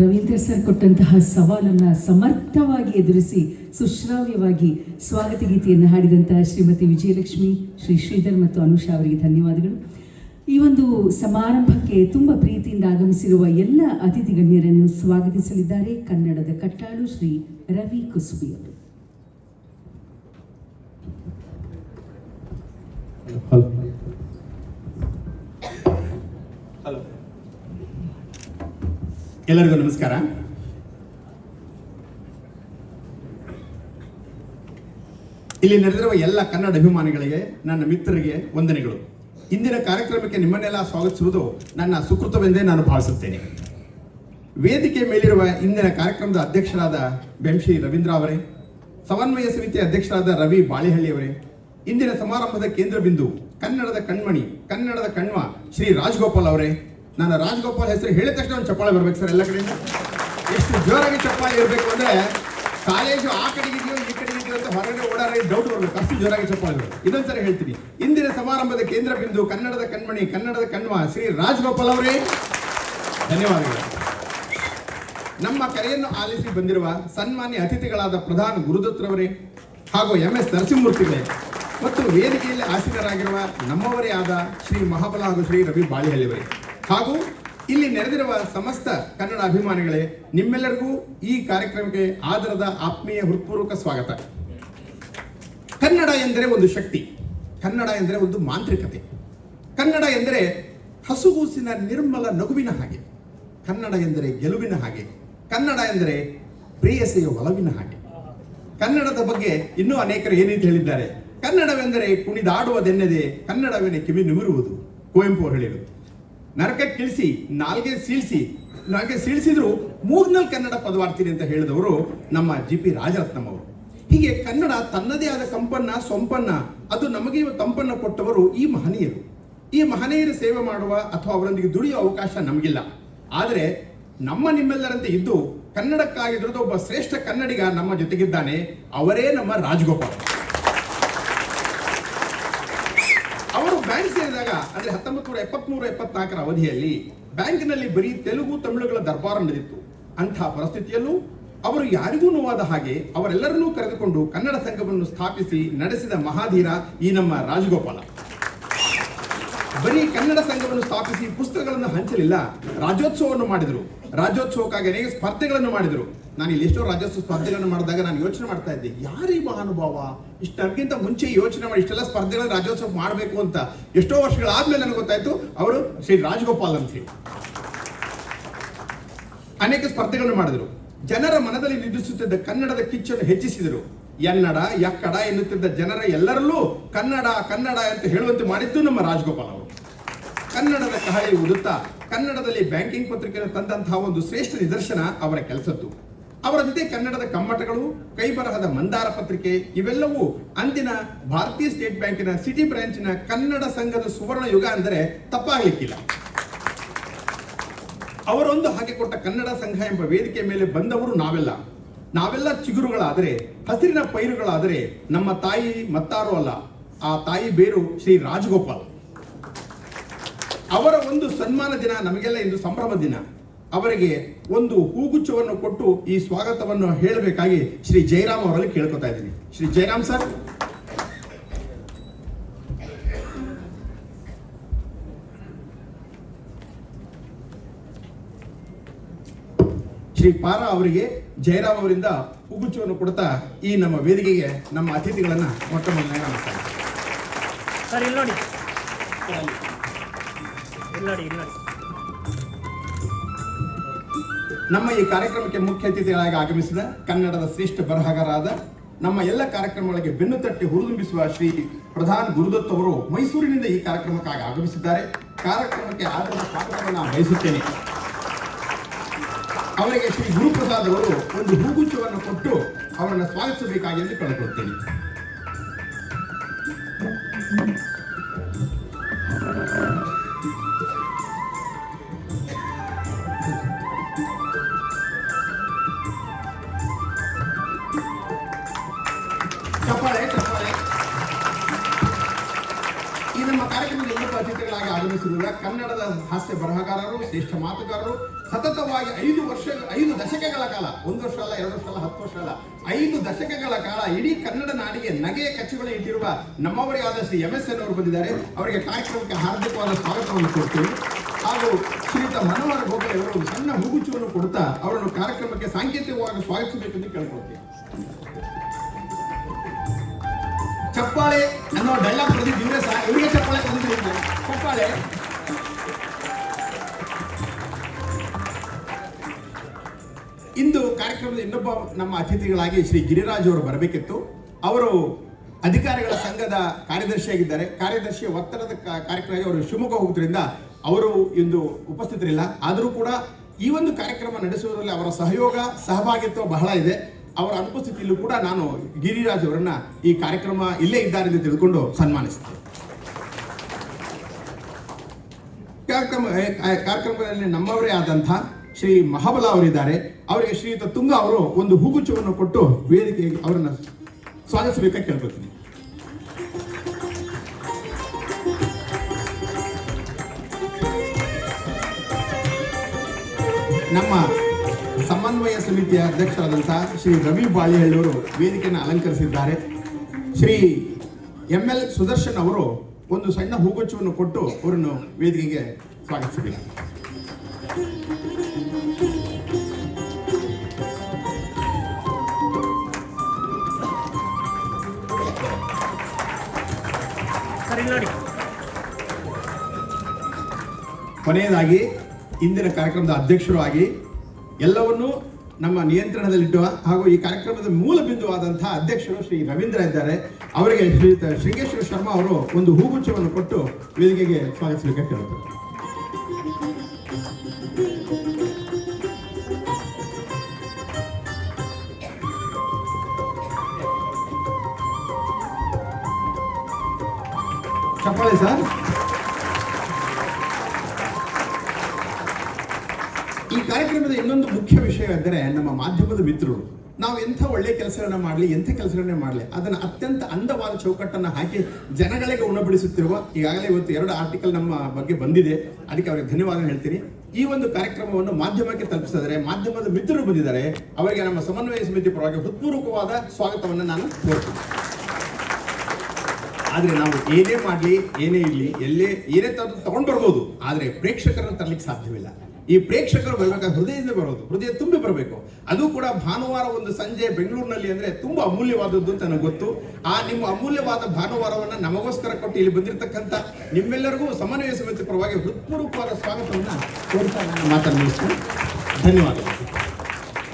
Ravindra sir ಕೊಟ್ಟಂತಹ ಸವಾಲನ್ನು ಸಮರ್ಥವಾಗಿ ಎದುರಿಸಿ, ಸುಶ್ರಾವ್ಯವಾಗಿ ಸ್ವಾಗತ ಗೀತೆಯನ್ನು ಹಾಡಿದಂತಹ ಶ್ರೀಮತಿ ವಿಜಯಲಕ್ಷ್ಮಿ, ಶ್ರೀ ಶ್ರೀಧರ್ ಮತ್ತು ಅನುಷಾ ಅವರಿಗೆ ಧನ್ಯವಾದಗಳು. ಈ ಒಂದು ಸಮಾರಂಭಕ್ಕೆ ತುಂಬ ಪ್ರೀತಿಯಿಂದ ಆಗಮಿಸಿರುವ ಎಲ್ಲ ಅತಿಥಿ ಗಣ್ಯರನ್ನು ಸ್ವಾಗತಿಸಲಿದ್ದಾರೆ. ಕನ್ನಡದ ಕಟ್ಟಾಳು ಶ್ರೀ ರವಿ ಕುಸುಬಿ ಅವರು ಎಲ್ಲರಿಗೂ ನಮಸ್ಕಾರ. ಇಲ್ಲಿ ನಡೆದಿರುವ ಎಲ್ಲ ಕನ್ನಡ ಅಭಿಮಾನಿಗಳಿಗೆ, ನನ್ನ ಮಿತ್ರರಿಗೆ ವಂದನೆಗಳು. ಇಂದಿನ ಕಾರ್ಯಕ್ರಮಕ್ಕೆ ನಿಮ್ಮನ್ನೆಲ್ಲ ಸ್ವಾಗತಿಸುವುದು ನನ್ನ ಸುಕೃತವೆಂದೇ ನಾನು ಭಾವಿಸುತ್ತೇನೆ. ವೇದಿಕೆ ಮೇಲಿರುವ ಇಂದಿನ ಕಾರ್ಯಕ್ರಮದ ಅಧ್ಯಕ್ಷರಾದ ಬೆಂಶಿ ರವೀಂದ್ರ ಅವರೇ, ಸಮನ್ವಯ ಸಮಿತಿ ಅಧ್ಯಕ್ಷರಾದ ರವಿ ಬಾಳೆಹಳ್ಳಿ ಅವರೇ, ಇಂದಿನ ಸಮಾರಂಭದ ಕೇಂದ್ರ ಬಿಂದು ಕನ್ನಡದ ಕಣ್ಮಣಿ, ಕನ್ನಡದ ಕಣ್ವ ಶ್ರೀ ರಾಜಗೋಪಾಲ್ ಅವರೇ ನಾನು ರಾಜಗೋಪಾಲ್ ಹೆಸರು ಹೇಳಿದ ತಕ್ಷಣ ಒಂದು ಚಪ್ಪಾಳೆ ಬರ್ಬೇಕು ಸರ್ ಎಲ್ಲ ಕಡೆಯಿಂದ. ಎಷ್ಟು ಜೋರಾಗಿ ಚಪ್ಪಾಳೆ ಇರಬೇಕು ಅಂದ್ರೆ ಕಾಲೇಜು ಆ ಕಡೆಗೆ ಇದೆಯೋ ಈ ಕಡೆಗೆ ಇದೆಯೋ ಅಂತ ಹೊರಗಡೆ ಓಡಾಡ ಡೌಟ್ ಬರಬೇಕು. ಅಷ್ಟು ಜೋರಾಗಿ ಚಪ್ಪಾಳೆ ಇದೊಂದ್ಸರಿ ಹೇಳ್ತೀನಿ. ಇಂದಿನ ಸಮಾರಂಭದ ಕೇಂದ್ರ ಬಿಂದು ಕನ್ನಡದ ಕಣ್ಮಣಿ, ಕನ್ನಡದ ಕಣ್ವ ಶ್ರೀ ರಾಜಗೋಪಾಲ್ ಅವರೇ. ಧನ್ಯವಾದಗಳು. ನಮ್ಮ ಕರೆಯನ್ನು ಆಲಿಸಿ ಬಂದಿರುವ ಸನ್ಮಾನ್ಯ ಅತಿಥಿಗಳಾದ ಪ್ರಧಾನ ಗುರುದತ್ರವರೇ ಹಾಗೂ ಎಂ ಎಸ್ ನರಸಿಂಹಮೂರ್ತಿಗಳೇ. ಮತ್ತು ವೇದಿಕೆಯಲ್ಲಿ ಆಸೀನರಾಗಿರುವ ನಮ್ಮವರೇ ಆದ ಶ್ರೀ ಮಹಾಬಲ ಹಾಗೂ ಶ್ರೀ ರವಿ ಬಾಳಿಹಳ್ಳಿಯವರೇ. ಹಾಗೂ ಇಲ್ಲಿ ನೆರೆದಿರುವ ಸಮಸ್ತ ಕನ್ನಡ ಅಭಿಮಾನಿಗಳೇ, ನಿಮ್ಮೆಲ್ಲರಿಗೂ ಈ ಕಾರ್ಯಕ್ರಮಕ್ಕೆ ಆದರದ ಆತ್ಮೀಯ ಹೃತ್ಪೂರ್ವಕ ಸ್ವಾಗತ. ಕನ್ನಡ ಎಂದರೆ ಒಂದು ಶಕ್ತಿ, ಕನ್ನಡ ಎಂದರೆ ಒಂದು ಮಾಂತ್ರಿಕತೆ. ಕನ್ನಡ ಎಂದರೆ ಹಸುಗೂಸಿನ ನಿರ್ಮಲ ನಗುವಿನ ಹಾಗೆ, ಕನ್ನಡ ಎಂದರೆ ಗೆಲುವಿನ ಹಾಗೆ, ಕನ್ನಡ ಎಂದರೆ ಪ್ರೇಯಸೆಯ ಒಲವಿನ ಹಾಗೆ. ಕನ್ನಡದ ಬಗ್ಗೆ ಇನ್ನೂ ಅನೇಕರು ಏನಂತ ಹೇಳಿದ್ದಾರೆ? ಕನ್ನಡವೆಂದರೆ ಕುಣಿದಾಡುವುದೆನ್ನದೆ ಕನ್ನಡವೆನೆ ಕಿವಿ ನಿಮಿರುವುದು ಕುವೆಂಪು ಅವರು ಹೇಳಿದರು ನರಕಕ್ಕಿಳಿಸಿ ನಾಲ್ಗೆ ಸೀಳಿಸಿ, ನಾಲ್ಗೆ ಸೀಳಿಸಿದ್ರು ಮೂರ್ನಲ್ಲಿ ಕನ್ನಡ ಪದವಾರ್ತೀನಿ ಅಂತ ಹೇಳಿದವರು ನಮ್ಮ ಜಿ ಪಿ ರಾಜರತ್ನಂ ಅವರು. ಹೀಗೆ ಕನ್ನಡ ತನ್ನದೇ ಆದ ಕಂಪನ್ನ, ಸೊಂಪನ್ನ, ಅದು ನಮಗೆ ತಂಪನ್ನ ಕೊಟ್ಟವರು ಈ ಮಹನೀಯರು. ಈ ಮಹನೀಯರ ಸೇವೆ ಮಾಡುವ ಅಥವಾ ಅವರೊಂದಿಗೆ ದುಡಿಯುವ ಅವಕಾಶ ನಮಗಿಲ್ಲ. ಆದರೆ ನಮ್ಮ ನಿಮ್ಮೆಲ್ಲರಂತೆ ಇದ್ದು ಕನ್ನಡಕ್ಕಾಗಿ ಒಬ್ಬ ಶ್ರೇಷ್ಠ ಕನ್ನಡಿಗ ನಮ್ಮ ಜೊತೆಗಿದ್ದಾನೆ. ಅವರೇ ನಮ್ಮ ರಾಜಗೋಪಾಲ್. ಅಂದ್ರೆ ಹತ್ತೊಂಬತ್ತು ನೂರ ಎಪ್ಪತ್ಮೂರು ಎಪ್ಪತ್ನಾಲ್ಕರ ಅವಧಿಯಲ್ಲಿ ಬ್ಯಾಂಕಿನಲ್ಲಿ ಬರೀ ತೆಲುಗು, ತಮಿಳುಗಳ ದರ್ಬಾರ ನಡೆದಿತ್ತು. ಅಂತಹ ಪರಿಸ್ಥಿತಿಯಲ್ಲೂ ಅವರು ಯಾರಿಗೂ ನೋವಾದ ಹಾಗೆ ಅವರೆಲ್ಲರನ್ನೂ ಕರೆದುಕೊಂಡು ಕನ್ನಡ ಸಂಘವನ್ನು ಸ್ಥಾಪಿಸಿ ನಡೆಸಿದ ಮಹಾಧೀರ ಈ ನಮ್ಮ ರಾಜಗೋಪಾಲ. ಬರೀ ಕನ್ನಡ ಸಂಘವನ್ನು ಸ್ಥಾಪಿಸಿ ಪುಸ್ತಕಗಳನ್ನು ಹಂಚಲಿಲ್ಲ, ರಾಜ್ಯೋತ್ಸವವನ್ನು ಮಾಡಿದರು. ರಾಜ್ಯೋತ್ಸವಕ್ಕಾಗಿ ಅನೇಕ ಸ್ಪರ್ಧೆಗಳನ್ನು ಮಾಡಿದರು. ನಾನು ಇಲ್ಲಿ ಎಷ್ಟೋ ರಾಜ್ಯೋತ್ಸವ ಸ್ಪರ್ಧೆಗಳನ್ನು ಮಾಡಿದಾಗ ನಾನು ಯೋಚನೆ ಮಾಡ್ತಾ ಇದ್ದೆ, ಯಾರೀ ಮಹಾನುಭಾವ, ಇಷ್ಟು ಮುಂಚೆ ಯೋಚನೆ ಮಾಡಿ ಇಷ್ಟೆಲ್ಲ ಸ್ಪರ್ಧೆಗಳನ್ನು ರಾಜ್ಯೋತ್ಸವ ಮಾಡಬೇಕು ಅಂತ ಎಷ್ಟೋ ವರ್ಷಗಳಾದ್ಮೇಲೆ ನನಗೆ ಗೊತ್ತಾಯ್ತು, ಅವರು ಶ್ರೀ ರಾಜಗೋಪಾಲ್ ಅಂತ ಹೇಳಿ. ಅನೇಕ ಸ್ಪರ್ಧೆಗಳನ್ನು ಮಾಡಿದರು. ಜನರ ಮನದಲ್ಲಿ ನಿದ್ರಿಸುತ್ತಿದ್ದ ಕನ್ನಡದ ಕಿಚ್ಚನ್ನು ಹೆಚ್ಚಿಸಿದರು. ಎನ್ನಡ, ಎಕ್ಕಡ ಎನ್ನುತ್ತಿದ್ದ ಜನರ ಎಲ್ಲರಲ್ಲೂ ಕನ್ನಡ ಕನ್ನಡ ಅಂತ ಹೇಳುವಂತೆ ಮಾಡಿದ್ದು ನಮ್ಮ ರಾಜಗೋಪಾಲ್ ಅವರು. ಕನ್ನಡದ ಕಹಳೆ ಉದುತ್ತಾ ಕನ್ನಡದಲ್ಲಿ ಬ್ಯಾಂಕಿಂಗ್ ಪತ್ರಿಕೆಯನ್ನು ತಂದಂತಹ ಒಂದು ಶ್ರೇಷ್ಠ ನಿದರ್ಶನ ಅವರ ಕೆಲಸದ್ದು. ಅವರ ಜೊತೆ ಕನ್ನಡದ ಕಮ್ಮಟಗಳು, ಕೈಬರಹದ ಮಂದಾರ ಪತ್ರಿಕೆ ಇವೆಲ್ಲವೂ ಅಂದಿನ ಭಾರತೀಯ ಸ್ಟೇಟ್ ಬ್ಯಾಂಕಿನ ಸಿಟಿ ಬ್ರಾಂಚಿನ ಕನ್ನಡ ಸಂಘದ ಸುವರ್ಣ ಯುಗ ಅಂದರೆ ತಪ್ಪಾಗಲಿಕ್ಕಿಲ್ಲ. ಅವರೊಂದು ಹಾಗೆ ಕೊಟ್ಟ ಕನ್ನಡ ಸಂಘ ಎಂಬ ವೇದಿಕೆ ಮೇಲೆ ಬಂದವರು ನಾವೆಲ್ಲ. ನಾವೆಲ್ಲ ಚಿಗುರುಗಳಾದರೆ, ಹಸಿರಿನ ಪೈರುಗಳಾದರೆ ನಮ್ಮ ತಾಯಿ ಮತ್ತಾರು ಅಲ್ಲ. ಆ ತಾಯಿ ಬೇರು ಶ್ರೀ ರಾಜಗೋಪಾಲ್. ಅವರ ಒಂದು ಸನ್ಮಾನ ದಿನ ನಮಗೆಲ್ಲ ಇಂದು ಸಂಭ್ರಮ ದಿನ. ಅವರಿಗೆ ಒಂದು ಹೂಗುಚ್ಚವನ್ನು ಕೊಟ್ಟು ಈ ಸ್ವಾಗತವನ್ನು ಹೇಳಬೇಕಾಗಿ ಶ್ರೀ ಜಯರಾಮ್ ಅವರಲ್ಲಿ ಕೇಳ್ಕೊತಾ ಇದ್ದೀನಿ. ಶ್ರೀ ಜಯರಾಮ್ ಸರ್. ಶ್ರೀ ಪಾರ ಅವರಿಗೆ ಜಯರಾಮ್ ಅವರಿಂದ ಹೂಗುಚ್ಚವನ್ನು ಕೊಡ್ತಾ ಈ ನಮ್ಮ ವೇದಿಕೆಗೆ ನಮ್ಮ ಅತಿಥಿಗಳನ್ನ ಮೊಟ್ಟ ಮೊದಲನೇ ನಮಸ್ಕಾರ. ಸರ್, ಇಲ್ಲಿ ನೋಡಿ. ನಮ್ಮ ಈ ಕಾರ್ಯಕ್ರಮಕ್ಕೆ ಮುಖ್ಯ ಅತಿಥಿಗಳಾಗಿ ಆಗಮಿಸಿದ ಕನ್ನಡದ ಶ್ರೇಷ್ಠ ಬರಹಗಾರರಾದ ನಮ್ಮ ಎಲ್ಲ ಕಾರ್ಯಕ್ರಮಗಳಿಗೆ ಬೆನ್ನು ತಟ್ಟಿ ಹುರಿದುಂಬಿಸುವ ಶ್ರೀ ಪ್ರಧಾನ್ ಗುರುದತ್ ಅವರು ಮೈಸೂರಿನಿಂದ ಈ ಕಾರ್ಯಕ್ರಮಕ್ಕಾಗಿ ಆಗಮಿಸಿದ್ದಾರೆ. ಕಾರ್ಯಕ್ರಮಕ್ಕೆ ಆದರದ ಸ್ವಾಗತವನ್ನು ನಾನು ಬಯಸುತ್ತೇನೆ ಅವರಿಗೆ ಶ್ರೀ ಗುರುಪ್ರಸಾದ್ ಅವರು ಒಂದು ಹೂಗುಚ್ಛವನ್ನು ಕೊಟ್ಟು ಅವರನ್ನು ಸ್ವಾಗತಿಸಬೇಕಾಗಿ ಎಂದು ಸುರಿದ ಕನ್ನಡದ ಹಾಸ್ಯ ಬರಹಗಾರರು, ಶ್ರೇಷ್ಠ ಮಾತುಗಾರರು, ಸತತವಾಗಿ ಐದು ವರ್ಷ ಐದು ದಶಕಗಳ ಕಾಲ, ಒಂದು ವರ್ಷ ಅಲ್ಲ, ಎರಡು ವರ್ಷ ಅಲ್ಲ, ಹತ್ತು ವರ್ಷ ಅಲ್ಲ, ಐದು ದಶಕಗಳ ಕಾಲ ಇಡೀ ಕನ್ನಡ ನಾಡಿಗೆ ನಗೆಯ ಕಚ್ಚುಗಳು ಇಟ್ಟಿರುವ ನಮ್ಮವರೇ ಆದ ಶ್ರೀ ಎಂ ಎಸ್ ಎನ್ ಅವರು ಬಂದಿದ್ದಾರೆ. ಅವರಿಗೆ ಕಾರ್ಯಕ್ರಮಕ್ಕೆ ಹಾರ್ದಿಕವಾದ ಸ್ವಾಗತವನ್ನು ಕೊಡ್ತೀವಿ ಹಾಗೂ ಶ್ರೀಯುತ ಮನೋಹರ್ ಗೋಖಲೆ ಅವರು ಸಣ್ಣ ಮುಗುಚುವನ್ನು ಕೊಡ್ತಾ ಅವರನ್ನು ಕಾರ್ಯಕ್ರಮಕ್ಕೆ ಸಾಂಕೇತಿಕವಾಗಿ ಸ್ವಾಗತಿಸಬೇಕೆಂದು ಕೇಳ್ಕೊಳ್ತೀವಿ ಚಪ್ಪಾಳೆ ಅನ್ನೋ ಡೈಲಾಗ್ ಬರೆದಿದ್ದು ಇವರೇ ಸಹ ಇವರಿಗೆ ಚಪ್ಪಾಳೆ ಚಪ್ಪಾಳೆ. ಇಂದು ಕಾರ್ಯಕ್ರಮದ ಇನ್ನೊಬ್ಬ ನಮ್ಮ ಅತಿಥಿಗಳಾಗಿ ಶ್ರೀ ಗಿರಿರಾಜ್ ಅವರು ಬರಬೇಕಿತ್ತು. ಅವರು ಅಧಿಕಾರಿಗಳ ಸಂಘದ ಕಾರ್ಯದರ್ಶಿಯಾಗಿದ್ದಾರೆ ಕಾರ್ಯದರ್ಶಿ ಒತ್ತಡದ ಕಾರ್ಯಕ್ರಮ ಅವರು ಶಿವಮೊಗ್ಗ ಹೋಗುವುದರಿಂದ ಅವರು ಇಂದು ಉಪಸ್ಥಿತರಿಲ್ಲ. ಆದರೂ ಕೂಡ ಈ ಒಂದು ಕಾರ್ಯಕ್ರಮ ನಡೆಸುವುದರಲ್ಲಿ ಅವರ ಸಹಯೋಗ, ಸಹಭಾಗಿತ್ವ ಬಹಳ ಇದೆ. ಅವರ ಅನುಪಸ್ಥಿತಿಯಲ್ಲೂ ಕೂಡ ನಾನು ಗಿರಿರಾಜ್ ಅವರನ್ನ ಈ ಕಾರ್ಯಕ್ರಮ ಇಲ್ಲೇ ಇದ್ದಾರೆ ಎಂದು ತಿಳ್ಕೊಂಡು ಸನ್ಮಾನಿಸ್ತೇನೆ. ಕಾರ್ಯಕ್ರಮ ಕಾರ್ಯಕ್ರಮದಲ್ಲಿ ನಮ್ಮವರೇ ಆದಂಥ ಶ್ರೀ ಮಹಾಬಲ ಅವರಿದ್ದಾರೆ. ಅವರಿಗೆ ಶ್ರೀಯುತ ತುಂಗ ಅವರು ಒಂದು ಹೂಗುಚ್ಛವನ್ನು ಕೊಟ್ಟು ವೇದಿಕೆ ಅವರನ್ನು ಸ್ವಾಗತಿಸಬೇಕಾಗಿ ಕೇಳ್ಕೊತೀನಿ ನಮ್ಮ ಸಮನ್ವಯ ಸಮಿತಿಯ ಅಧ್ಯಕ್ಷರಾದಂಥ ಶ್ರೀ ರವಿ ಬಾಳಿಹಳ್ಳಿಯವರು ವೇದಿಕೆಯನ್ನು ಅಲಂಕರಿಸಿದ್ದಾರೆ. ಶ್ರೀ ಎಂ ಎಲ್ ಸುದರ್ಶನ್ ಅವರು ಒಂದು ಸಣ್ಣ ಹೂಗುಚ್ಚವನ್ನು ಕೊಟ್ಟು ಅವರನ್ನು ವೇದಿಕೆಗೆ ಸ್ವಾಗತಿಸಿದೆ ಕೊನೆಯದಾಗಿ ಇಂದಿನ ಕಾರ್ಯಕ್ರಮದ ಅಧ್ಯಕ್ಷರು ಆಗಿ ಎಲ್ಲವನ್ನೂ ನಮ್ಮ ನಿಯಂತ್ರಣದಲ್ಲಿಟ್ಟುವ ಹಾಗೂ ಈ ಕಾರ್ಯಕ್ರಮದ ಮೂಲ ಬಿಂದುವಾದಂತಹ ಅಧ್ಯಕ್ಷರು ಶ್ರೀ ರವೀಂದ್ರ ಇದ್ದಾರೆ. ಅವರಿಗೆ ಶ್ರೀಯುತ ಶೃಂಗೇಶ್ವರ ಶರ್ಮಾ ಅವರು ಒಂದು ಹೂಗುಚ್ಛವನ್ನು ಕೊಟ್ಟು ವೇದಿಕೆಗೆ ಸ್ವಾಗತಿಸಲಿಕ್ಕೆ ಕೇಳುತ್ತಾರೆ ಚಪ್ಪಾಳೆ ಸರ್. ಕಾರ್ಯಕ್ರಮದ ಇನ್ನೊಂದು ಮುಖ್ಯ ವಿಷಯ ಎಂದರೆ ನಮ್ಮ ಮಾಧ್ಯಮದ ಮಿತ್ರರು. ನಾವು ಎಂಥ ಒಳ್ಳೆ ಕೆಲಸಗಳನ್ನ ಮಾಡಲಿ, ಎಂಥ ಕೆಲಸಗಳನ್ನೇ ಮಾಡಲಿ, ಅದನ್ನು ಅತ್ಯಂತ ಅಂದವಾದ ಚೌಕಟ್ಟನ್ನು ಹಾಕಿ ಜನಗಳಿಗೆ ಉಣಬಡಿಸುತ್ತಿರುವ ಈಗಾಗಲೇ ಇವತ್ತು ಎರಡು ಆರ್ಟಿಕಲ್ ನಮ್ಮ ಬಗ್ಗೆ ಬಂದಿದೆ. ಅದಕ್ಕೆ ಅವರಿಗೆ ಧನ್ಯವಾದ ಹೇಳ್ತೀನಿ. ಈ ಒಂದು ಕಾರ್ಯಕ್ರಮವನ್ನು ಮಾಧ್ಯಮಕ್ಕೆ ತಲುಪಿಸಿದರೆ, ಮಾಧ್ಯಮದ ಮಿತ್ರರು ಬಂದಿದ್ದಾರೆ, ಅವರಿಗೆ ನಮ್ಮ ಸಮನ್ವಯ ಸಮಿತಿ ಪರವಾಗಿ ಹೃತ್ಪೂರ್ವಕವಾದ ಸ್ವಾಗತವನ್ನು ನಾನು ಕೋರ್ತೀನಿ. ಆದರೆ ನಾವು ಏನೇ ಮಾಡಲಿ, ಏನೇ ಇರಲಿ, ಎಲ್ಲೇ, ಏನೇ ತಂದು ತಗೊಂಡು ಬರ್ಬೋದು, ಆದರೆ ಪ್ರೇಕ್ಷಕರನ್ನು ತರಲಿಕ್ಕೆ ಸಾಧ್ಯವಿಲ್ಲ. ಈ ಪ್ರೇಕ್ಷಕರು ಬರಬೇಕಾದ ಹೃದಯದಿಂದ ಬರೋದು, ಹೃದಯ ತುಂಬಿ ಬರಬೇಕು. ಅದು ಕೂಡ ಭಾನುವಾರ ಒಂದು ಸಂಜೆ ಬೆಂಗಳೂರಿನಲ್ಲಿ ಅಂದ್ರೆ ತುಂಬಾ ಅಮೂಲ್ಯವಾದದ್ದು ಅಂತ ನನಗೆ ಗೊತ್ತು. ಆ ನಿಮ್ಮ ಅಮೂಲ್ಯವಾದ ಭಾನುವಾರವನ್ನ ನಮಗೋಸ್ಕರ ಕೊಟ್ಟು ಇಲ್ಲಿ ಬಂದಿರತಕ್ಕಂತ ನಿಮ್ಮೆಲ್ಲರಿಗೂ ಸಮನ್ವಯ ಸಮಿತಿ ಪರವಾಗಿ ಹೃತ್ಪೂರ್ವಕವಾದ ಸ್ವಾಗತವನ್ನು ಕೋರ್ತಾ ನಾನು ಮಾತನ್ನು ಧನ್ಯವಾದಗಳು.